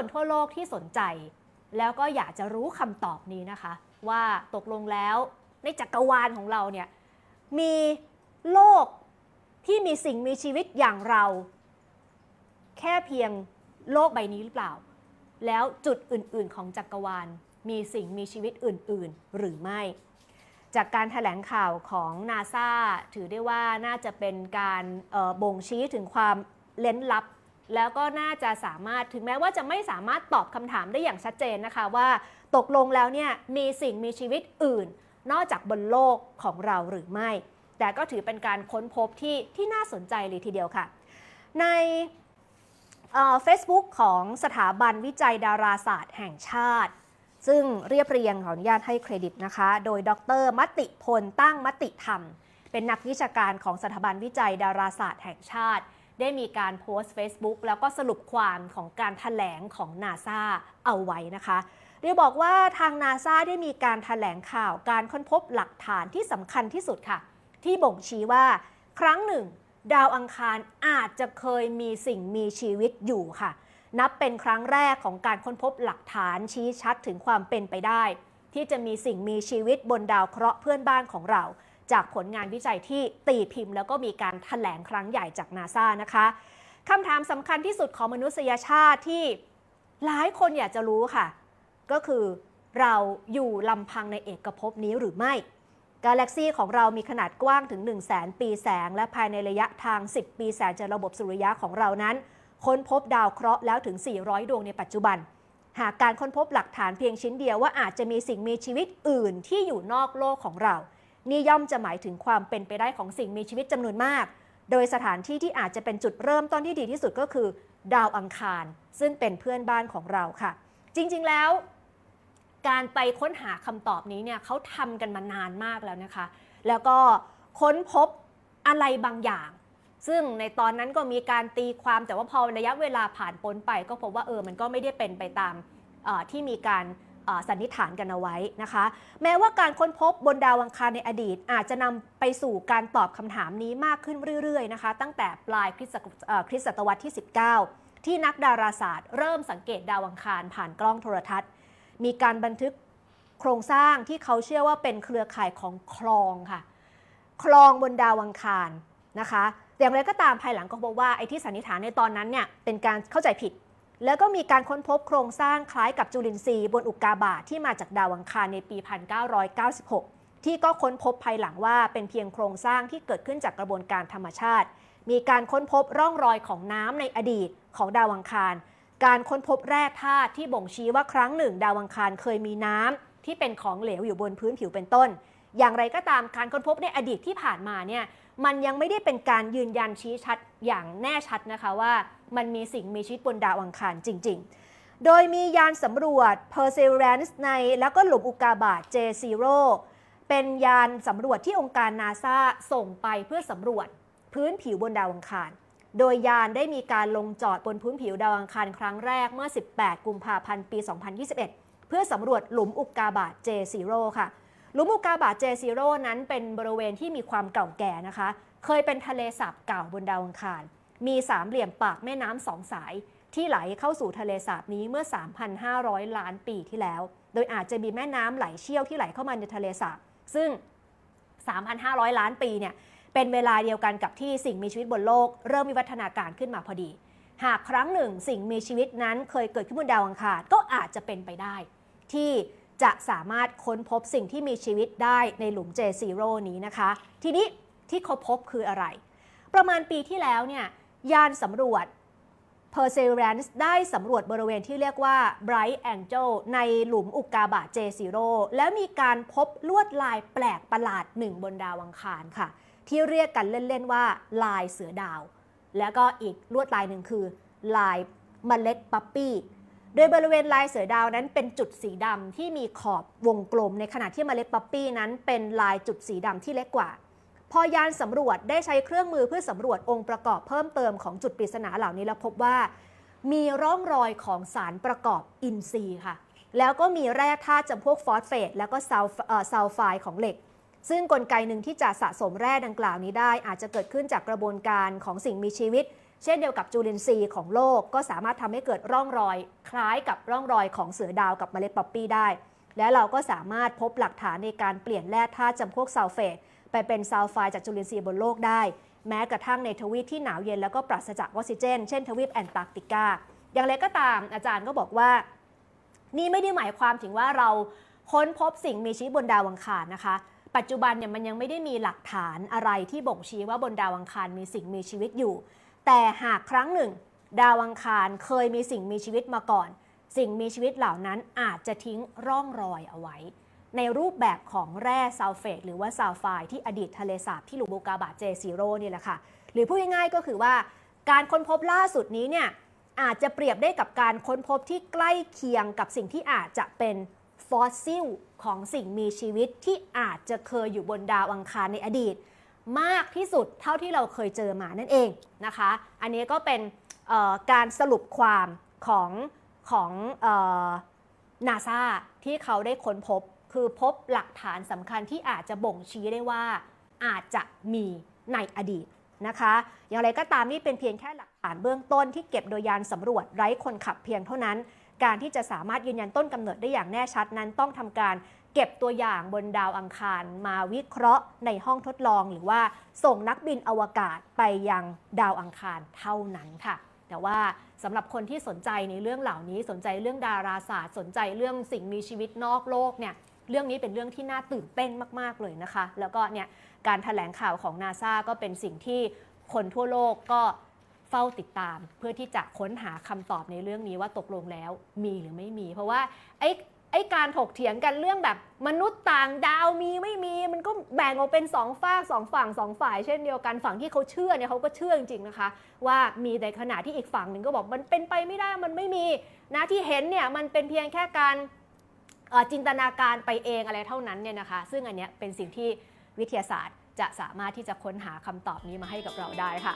คนทั่วโลกที่สนใจ แล้วก็อยากจะรู้คำตอบนี้นะคะ ว่าตกลงแล้วในจักรวาลของเราเนี่ยมีโลกที่มีสิ่งมีชีวิตอย่างเรา แค่เพียงโลกใบนี้หรือเปล่า แล้วจุดอื่นๆของจักรวาล มีสิ่งมีชีวิตอื่นๆ หรือไม่ จากการถแถลงข่าวของนาซาถือได้ว่าน่าจะเป็นการออบ่งชี้ถึงความเล้นลับ แล้วก็น่าจะสามารถถึงแม้ว่าจะไม่สามารถตอบคำถามได้อย่างชัดเจนนะคะว่า ตกลงแล้วเนี่ยมีสิ่งมีชีวิตอื่น นอกจากบนโลกของเราหรือไม่ แต่ก็ถือเป็นการค้นพบที่ที่น่าสนใจเลยทีเดียวค่ะ ในเฟซบุ๊กของสถาบันวิจัยดาราศาสตร์แห่งชาติ ซึ่งเรียบเรียงขออนุญาตให้เครดิตนะคะ โดยดรมติพลตั้งมติธรรม เป็นนักวิชาการของสถาบันวิจัยดาราศาสตร์แห่งชาติ ได้มีการโพสต์ Facebook แล้วก็สรุปความของการถแถลงของนาซาเอาไว้นะคะโดยบอกว่าทางนาซาได้มีการถแถลงข่าวการค้นพบหลักฐานที่สำคัญที่สุดค่ะ ที่บ่งชี้ว่าครั้งหนึ่ง ดาวอังคารอาจจะเคยมีสิ่งมีชีวิตอยู่ค่ะ นับเป็นครั้งแรกของการค้นพบหลักฐานชี้ชัดถึงความเป็นไปได้ ที่จะมีสิ่งมีชีวิตบนดาวเคราะห์เพื่อนบ้านของเรา จากผลงานวิจัยที่ตีพิมพ์ แล้วก็มีการถแถลงครั้งใหญ่จากนาซานะคะคำถามสำคัญที่สุดของมนุษยชาติที่หลายคนอยากจะรู้ค่ะ ก็คือเราอยู่ลำพังในเอกภพนี้หรือไม่ กาแล็กซีของเรามีขนาดกว้างถึง 1 0 0 0 0แสนปีแสง และภายในระยะทาง 10 ปีแสงจากระบบสุริยะของเรานั้น ค้นพบดาวเคราะห์แล้วถึง 400 ดวงในปัจจุบัน หากการค้นพบหลักฐานเพียงชิ้นเดียวว่าอาจจะมีสิ่งมีชีวิตอื่นที่อยู่นอกโลกของเรา นี่ย่อมจะหมายถึงความเป็นไปได้ของสิ่งมีชีวิตจำนวนมาก โดยสถานที่ที่อาจจะเป็นจุดเริ่มต้นที่ดีที่สุดก็คือ ดาวอังคาร ซึ่งเป็นเพื่อนบ้านของเราค่ะ จริงๆแล้ว การไปค้นหาคำตอบนี้เนี่ยเขาทำกันมานานมากแล้วนะคะ แล้วก็ค้นพบอะไรบางอย่าง ซึ่งในตอนนั้นก็มีการตีความแต่ว่าพอระยะเวลาผ่านพ้นไป ก็พบว่าเออมันก็ไม่ได้เป็นไปตามออที่มีการ สันนิษฐานกันเอาไว้นะคะ แม้ว่าการค้นพบบนดาวอังคารในอดีต อาจจะนำไปสู่การตอบคำถามนี้มากขึ้นเรื่อยๆนะคะ ตั้งแต่ปลายคริสตศักเอ่อคริสตศตวรรษที่ 19 ที่นักดาราศาสตร์เริ่มสังเกตดาวอังคารผ่านกล้องโทรทัศน์ มีการบันทึกโครงสร้างที่เขาเชื่อว่าเป็นเครือข่ายของคลองค่ะ คลองบนดาวอังคารนะคะอย่างไรก็ตามภายหลังก็พบว่าไอ้ที่สันนิษฐานในตอนนั้นเนี่ยเป็นการเข้าใจผิด แล้วก็มีการค้นพบโครงสร้างคล้ายกับจุลินทรีย์บนอุกกาบาตที่มาจากดาวอังคารในปี 1996 ที่ก็ค้นพบภายหลังว่าเป็นเพียงโครงสร้างที่เกิดขึ้นจากกระบวนการธรรมชาติ มีการค้นพบร่องรอยของน้ำในอดีตของดาวอังคาร การค้นพบแร่ธาตุที่บ่งชี้ว่าครั้งหนึ่ง ดาวอังคารเคยมีน้ำที่เป็นของเหลวอยู่บนพื้นผิวเป็นต้น อย่างไรก็ตามการค้นพบในอดีตที่ผ่านมาเนี่ย มันยังไม่ได้เป็นการยืนยันชี้ชัดอย่างแน่ชัดนะคะว่า มันมีสิ่งมีชีวิตบนดาวอังคารจริง ๆ โดยมียานสำรวจ Perseverance ในแล้วก็หลุมอุกาบาต J0 เป็นยานสำรวจที่องค์การนาซาส่งไปเพื่อสำรวจพื้นผิวบนดาวอังคาร โดยยานได้มีการลงจอดบนพื้นผิวดาวอังคารครั้งแรกเมื่อ 18 กุมภาพันธ์ ปี 2021 เพื่อสำรวจหลุมอุกกาบาต J0 ค่ะ หลุมอุกาบาต J0 นั้นเป็นบริเวณที่มีความเก่าแก่นะคะ เคยเป็นทะเลสาบเก่าบนดาวอังคาร มีสามเหลี่ยมปากแม่น้ำสองสาย ที่ไหลเข้าสู่ทะเลสาบนี้เมื่อ 3,500 ล้านปีที่แล้ว โดยอาจจะมีแม่น้ำไหลเชี่ยวที่ไหลเข้ามาในทะเลสาบ ซึ่ง 3,500 ล้านปีเนี่ยเป็นเวลาเดียวกันกับที่สิ่งมีชีวิตบนโลก เริ่มมีวัฒนาการขึ้นมาพอดี หากครั้งหนึ่งสิ่งมีชีวิตนั้นเคยเกิดขึ้นบนดาวอังคารก็อาจจะเป็นไปได้ ที่ จะสามารถค้นพบสิ่งที่มีชีวิตได้ในหลุม J0 นี้นะคะ ทีนี้ที่เขาพบคืออะไร ประมาณปีที่แล้วเนี่ยยานสำรวจ Perseverance ได้สำรวจบริเวณที่เรียกว่า Bright Angel ในหลุมอุกกาบาต J0 แล้วมีการพบลวดลายแปลกประหลาดหนึ่งบนดาวอังคารค่ะ ที่เรียกกันเล่น ๆ ว่าลายเสือดาว แล้วก็อีกลวดลายหนึ่งคือลายเมล็ดปั๊ปปี้ โดยบริเวณลายเสือดาวนั้นเป็นจุดสีดำที่มีขอบวงกลม ในขณะที่เมล็ดปั๊ปปี้นั้นเป็นลายจุดสีดำที่เล็กกว่า พอยานสำรวจได้ใช้เครื่องมือเพื่อสำรวจองค์ประกอบเพิ่มเติมของจุดปริศนาเหล่านี้แล้วพบว่า มีร่องรอยของสารประกอบอินทรีย์ค่ะ แล้วก็มีแร่ธาตุจำพวกฟอสเฟตแล้วก็ซัลฟอ่อซัลไฟด์ของเหล็กซึ่งกลไกหนึ่งที่จะสะสมแร่ดังกล่าวนี้ได้ อาจจะเกิดขึ้นจากกระบวนการของสิ่งมีชีวิต เช่นเดียวกับจุลินทรีย์ของโลกก็สามารถทำให้เกิดร่องรอย คล้ายกับร่องรอยของเสือดาวกับเมล็ดป๊อปปี้ได้ และเราก็สามารถพบหลักฐานในการเปลี่ยนแร่ธาตุจำพวกซัลเฟตไปเป็นซัลไฟด์จากจุลินทรีย์บนโลกได้ แม้กระทั่งในทวีปที่หนาวเย็นแล้วก็ปราศจากออกซิเจน เช่นทวีปแอนตาร์กติกา อย่างไรก็ตามอาจารย์ก็บอกว่า นี่ไม่ได้หมายความถึงว่าเราค้นพบสิ่งมีชีวิตบนดาวอังคารนะคะ ปัจจุบันเนี่ยมันยังไม่ได้มีหลักฐานอะไรที่บ่งชี้ว่าบนดาวอังคารมีสิ่งมีชีวิตอยู่ แต่หากครั้งหนึ่ง ดาวอังคารเคยมีสิ่งมีชีวิตมาก่อน สิ่งมีชีวิตเหล่านั้นอาจจะทิ้งร่องรอยเอาไว้ ในรูปแบบของแร่ซัลเฟตหรือว่าซัลไฟที่อดีตทะเลสาบที่ลูโบกาบาเจซีโร่นี่แหละค่ะ หรือพูดง่ายๆก็คือว่า การค้นพบล่าสุดนี้เนี่ยอาจจะเปรียบได้กับการค้นพบที่ใกล้เคียงกับสิ่งที่อาจจะเป็นฟอสซิลของสิ่งมีชีวิตที่อาจจะเคยอยู่บนดาวอังคารในอดีต มากที่สุดเท่าที่เราเคยเจอมานั่นเองนะคะ อันนี้ก็เป็นการสรุปความของของนาซาที่เขาได้ค้นพบ คือพบหลักฐานสำคัญที่อาจจะบ่งชี้ได้ว่าอาจจะมีในอดีตนะคะ อย่างไรก็ตามนี่เป็นเพียงแค่หลักฐานเบื้องต้นที่เก็บโดยยานสำรวจไร้คนขับเพียงเท่านั้น การที่จะสามารถยืนยันต้นกำเนิดได้อย่างแน่ชัดนั้นต้องทำการ เก็บตัวอย่างบนดาวอังคารมาวิเคราะห์ในห้องทดลอง หรือว่าส่งนักบินอวกาศไปยังดาวอังคารเท่านั้นค่ะ แต่ว่าสำหรับคนที่สนใจในเรื่องเหล่านี้สนใจเรื่องดาราศาสตร์ สนใจเรื่องสิ่งมีชีวิตนอกโลกเนี่ยเรื่องนี้เป็นเรื่องที่น่าตื่นเต้นมาก ๆ เลยนะคะ แล้วก็เนี่ยการถแถลงข่าวของนาซาก็เป็นสิ่งที่คนทั่วโลกก็เฝ้าติดตาม เพื่อที่จะค้นหาคำตอบในเรื่องนี้ว่าตกลงแล้วมีหรือไม่มี เพราะว่าไอ้ ไอ้การถกเถียงกันเรื่องแบบมนุษย์ต่างดาวมีไม่มี มันก็แบ่งออกเป็นสองฝากสองฝั่งสองฝ่ายเช่นเดียวกันฝั่งที่เขาเชื่อเนี่ยเขาก็เชื่อจริงๆนะคะ ว่ามีแต่ขณะที่อีกฝั่งหนึ่งก็บอกมันเป็นไปไม่ได้มันไม่มีนะที่เห็นเนี่ยมันเป็นเพียงแค่การจินตนาการไปเองอะไรเท่านั้นเนี่ยนะคะ ซึ่งอันเนี้ยเป็นสิ่งที่วิทยาศาสตร์จะสามารถที่จะค้นหาคำตอบนี้มาให้กับเราได้ค่ะ